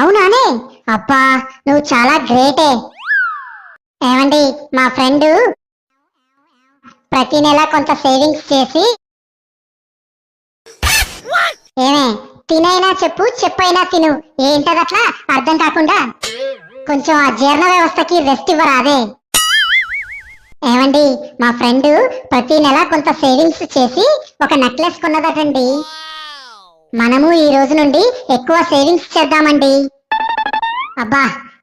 అవునానే అబ్బా నువ్వు చాలా గ్రేటే. ఏమండి మా ఫ్రెండ్ ప్రతి నెల కొంత సేవింగ్స్ చేసి ఏమే తినైనా చెప్పు చెప్పైనా తిను. ఏంటదట్లా అర్థం కాకుండా కొంచెం ఆ జీర్ణ వ్యవస్థకి రెస్ట్ ఇవ్వరాదే. ఏమండి మా ఫ్రెండ్ ప్రతి నెల కొంత సేవింగ్స్ చేసి ఒక నెక్లెస్ కొన్నదటండి. మనము ఈ రోజు నుండి ఎక్కువ సేవింగ్స్ చేద్దామండి. అబ్బా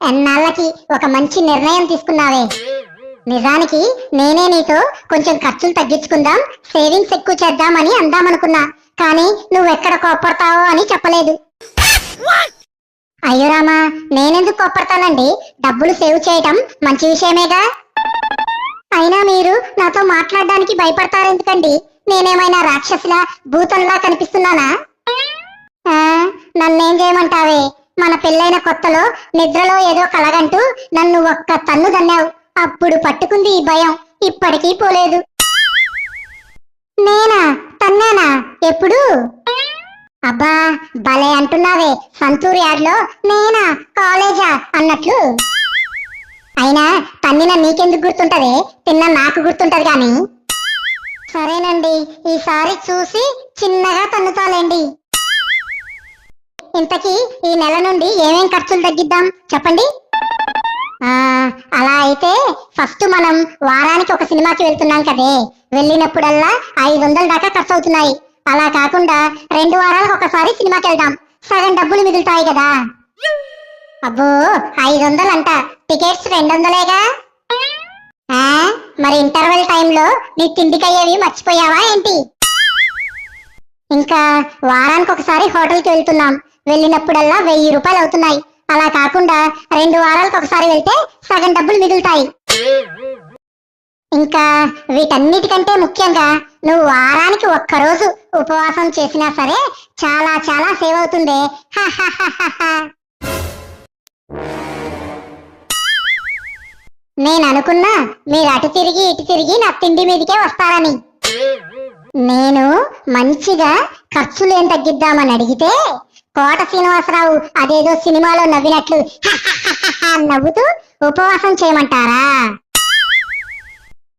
ఎన్నాళ్ళకి ఒక మంచి నిర్ణయం తీసుకున్నావే. నిజానికి నేనే నీతో కొంచెం ఖర్చులు తగ్గించుకుందాం సేవింగ్స్ ఎక్కువ చేద్దామని అందామనుకున్నా. కానీ నువ్వెక్కడ కోప్పడతావో అని చెప్పలేదు. అయ్యో రామా నేనెందుకు కోప్పడతానండి? డబ్బులు సేవ్ చేయటం మంచి విషయమేగా? అయినా మీరు నాతో మాట్లాడడానికి భయపడతారెందుకండి? నేనేమైనా రాక్షసులా భూతంలా కనిపిస్తున్నానా? నన్నేం చేయమంటావే? మన పెళ్ళైన కొత్తలో నిద్రలో ఏదో కలగంటూ నన్ను ఒక్క తన్ను దన్నావు అప్పుడు పట్టుకుంది ఈ భయం. ఇప్పటికీ పోలేదు. నేనా? తన్నానా? ఎప్పుడు? అబ్బా భలే అంటున్నావే. సంతూర్ యార్డ్లో నేనా? కాలేజా? అన్నట్లు. అయినా తన్నిన నీకెందుకు గుర్తుంటది? తిన్న నాకు గుర్తుంటది కానీ. సరేనండి. ఈసారి చూసి చిన్నగా తన్నుతాలేండి. ఇంతకీ ఈ నెల నుండి ఏమేం ఖర్చులు తగ్గిద్దాం? చెప్పండి. అలా అయితే ఫస్ట్ మనం వారానికి ఒక సినిమాకి వెళ్తున్నాం కదే. వెళ్ళినప్పుడల్లా ఐదు వందల దాకా ఖర్చు అవుతున్నాయి అలా కాకుండా రెండు వారాలకు ఒకసారి సినిమాకి వెళ్దాం. సగం డబ్బులు మిగులుతాయి కదా. అబ్బో ఐదు వందలు అంట. టికెట్స్ రెండు వందలేగా? ఆ, మరి ఇంటర్వెల్ టైంలో నీ తిండికయ్యేవి మర్చిపోయావా ఏంటి? ఇంకా వారానికి ఒకసారి హోటల్కి వెళ్తున్నాం. వెళ్ళినప్పుడల్లా వెయ్యి రూపాయలు అవుతున్నాయి. అలా కాకుండా రెండు వారాలకు ఒకసారి వెళ్తే సగం డబ్బులు మిగులుతాయి. ఇంకా వీటన్నిటికంటే ముఖ్యంగా నువ్వు వారానికి ఒక్కరోజు ఉపవాసం చేసినా సరే చాలా చాలా సేవ్ అవుతుంది. నేను అనుకున్నా మీరు అటు తిరిగి ఇటు తిరిగి నా తిండి మీదకే వస్తారని. నేను మంచిగా ఖర్చులు ఏం తగ్గిద్దామని అడిగితే కోట శ్రీనివాసరావు అదేదో సినిమాలో నవ్వినట్లు నవ్వుతూ ఉపవాసం చేయమంటారా?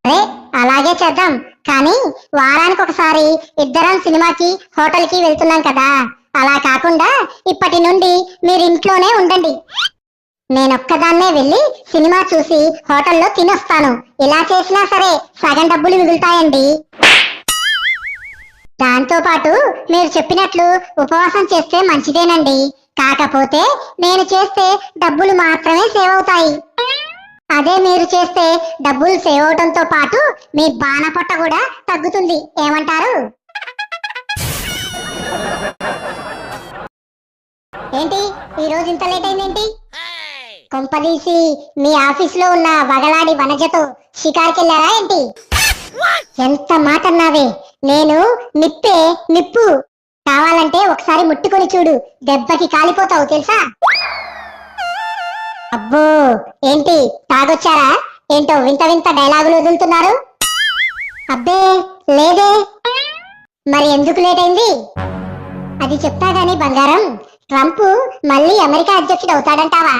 రే అలాగే చేద్దాం. కానీ వారానికి ఒకసారి ఇద్దరం సినిమాకి హోటల్కి వెళ్తున్నాం కదా. అలా కాకుండా ఇప్పటి నుండి మీరు ఇంట్లోనే ఉండండి. నేనొక్కదాన్నే వెళ్ళి సినిమా చూసి హోటల్లో తినొస్తాను. ఇలా చేసినా సరే సగం డబ్బులు మిగులుతాయండి. దాంతో పాటు మీరు చెప్పినట్లు ఉపవాసం చేస్తే మంచిదేనండి. కాకపోతే నేను చేస్తే డబ్బులు మాత్రమే సేవ్ అవుతాయి. అదే మీరు చేస్తే డబ్బులు సేవ్ అవడంతో పాటు మీ బాణపొట్ట కూడా తగ్గుతుంది. ఏమంటారు? ఏంటి? ఈ రోజు ఇంత లేట్ అయిందేంటి? కొంపదీసి మీ ఆఫీస్లో ఉన్న వగలాడి వనజతో షికార్కెళ్ళారా ఏంటి? ఎంత మాట అన్నావే నేను నిప్పే నిప్పు. కావాలంటే ఒకసారి ముట్టుకొని చూడు. దెబ్బకి కాలిపోతావు తెలుసా? అబ్బో ఏంటి? తాగొచ్చారా? ఏంటో వింత వింత డైలాగులు వదులుతున్నారు. అబ్బే లేదే. మరి ఎందుకు లేట్ అయింది అది చెప్తా గాని బంగారం ట్రంప్ మళ్ళీ అమెరికా అధ్యక్షుడు అవుతాడంటావా?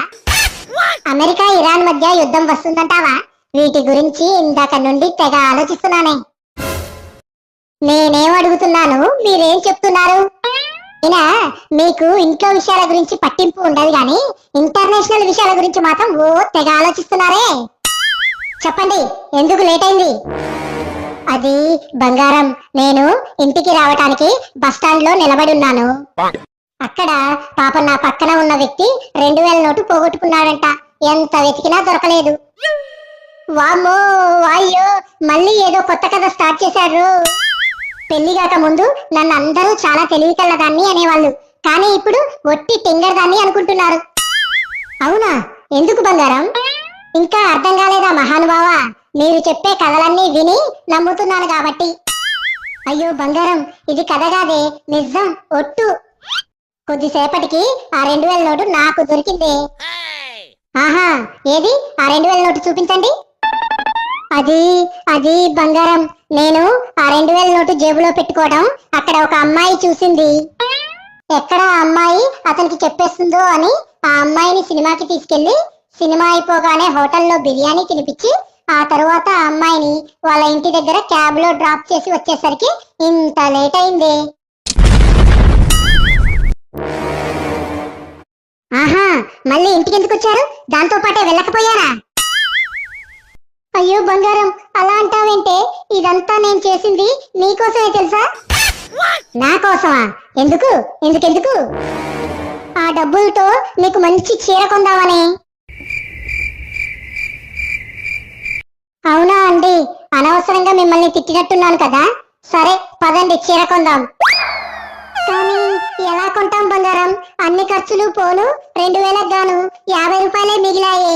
అమెరికా ఇరాన్ మధ్య యుద్ధం వస్తుందంటావా? వీటి గురించి ఇందాక నుండి తెగ ఆలోచిస్తున్నానే. నేనేం అడుగుతున్నాను? మీరేం చెప్తున్నారు? అయినా మీకు ఇంట్లో విషయాల గురించి పట్టింపు ఉండదు కానీ ఇంటర్నేషనల్ విషయాల గురించి మాత్రం ఓ తెగ ఆలోచిస్తున్నారే. చెప్పండి ఎందుకు లేట్ అయింది అది బంగారం. నేను ఇంటికి రావటానికి బస్ స్టాండ్లో నిలబడి ఉన్నాను. అక్కడ పాప నా పక్కన ఉన్న వ్యక్తి రెండు వేల నోటు పోగొట్టుకున్నాడంట. ఎంత వెతికినా దొరకలేదు. వామ్మో వాయ్యో మళ్ళీ ఏదో కొత్త కథ స్టార్ట్ చేశారు పెళ్ళి కాక ముందు నన్ను అందరూ చాలా తెలివి అనేవాళ్ళు. కానీ ఇప్పుడు ఒట్టి టింగర్ దాన్ని అనుకుంటున్నారు. అవునా? ఎందుకు బంగారం? ఇంకా అర్థం కాలేదా మహానుభావ? మీరు చెప్పే కథలన్నీ విని నమ్ముతున్నాను కాబట్టి. అయ్యో బంగారం ఇది కథ కాదే. నిజం ఒట్టు. కొద్దిసేపటికి ఆ రెండు వేల నోటు నాకు దొరికింది. ఆహా ఏది? ఆ రెండు వేల నోటు చూపించండి. అది అది బంగారం. నేను ఆ రెండు వేల నోటు జేబులో పెట్టుకోవడం అక్కడ ఒక అమ్మాయి చూసింది. ఎక్కడ ఆ అమ్మాయి అతనికి చెప్పేస్తుందో అని ఆ అమ్మాయిని సినిమాకి తీసుకెళ్ళి సినిమా అయిపోగానే హోటల్లో బిర్యానీ తినిపించి ఆ తర్వాత ఆ అమ్మాయిని వాళ్ళ ఇంటి దగ్గర క్యాబ్లో డ్రాప్ చేసి వచ్చేసరికి ఇంత లేట్ అయింది. ఆహా మళ్ళీ ఇంటికి ఎందుకు వచ్చారు? దాంతో పాటే వెళ్ళకపోయారా? అయ్యో బంగారం అలా అంటావేంటే? ఇదంతా నేను చేసింది నీకోసమే తెలుసా? నా కోసమా? ఎందుకు? ఎందుకెందుకు? ఆ డబ్బులతో నీకు మంచి చీర కొందామని. అవునా అండి అనవసరంగా మిమ్మల్ని తిట్టినట్టున్నాను కదా? సరే పదండి చీర కొందాం. కానీ ఎలా కొంటాం బంగారం? అన్ని ఖర్చులు పోను రెండు వేలకు గాను యాభై రూపాయలే మిగిలాయి.